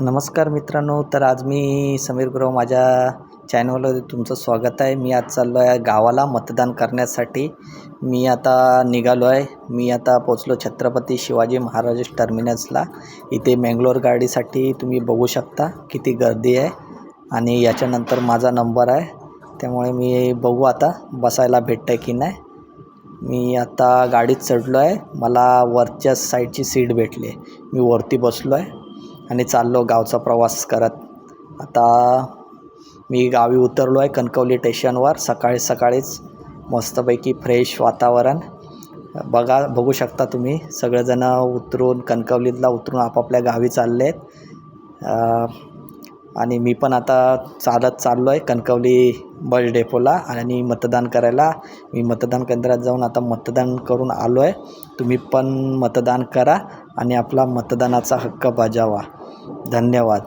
नमस्कार मित्रांनो तर आज मी समीर गुरव माझ्या चॅनलवर तुमचं स्वागत आहे. मी आज चाललो आहे गावाला मतदान करण्यासाठी. मी आता निघालो आहे. मी आता पोचलो छत्रपती शिवाजी महाराज टर्मिनसला इथे मँगलोर गाडीसाठी तुम्ही बघू शकता किती गर्दी आहे आणि याच्यानंतर माझा नंबर आहे. त्यामुळे मी बघू आता बसायला भेटतं की नाही. मी आता गाडीत चढलो आहे. मला वरच्या साईडची सीट भेटली आहे. मी वरती बसलो आहे. आणि चाललो गावचा प्रवास करत. आता मी गावी उतरलो आहे कणकवली स्टेशनवर सकाळी सकाळीच मस्तपैकी फ्रेश वातावरण. बघा बघू शकता तुम्ही सगळेजणं उतरून कणकवलीतला उतरून आपापल्या गावी चालले आहेत आणि मी पण आता चालत चाललो आहे कणकवली बस डेपोला आणि मतदान करायला. मी मतदान केंद्रात जाऊन आता मतदान करून आलो आहे तुम्ही पण मतदान करा आणि आपला मतदानाचा हक्क बजावा. धन्यवाद.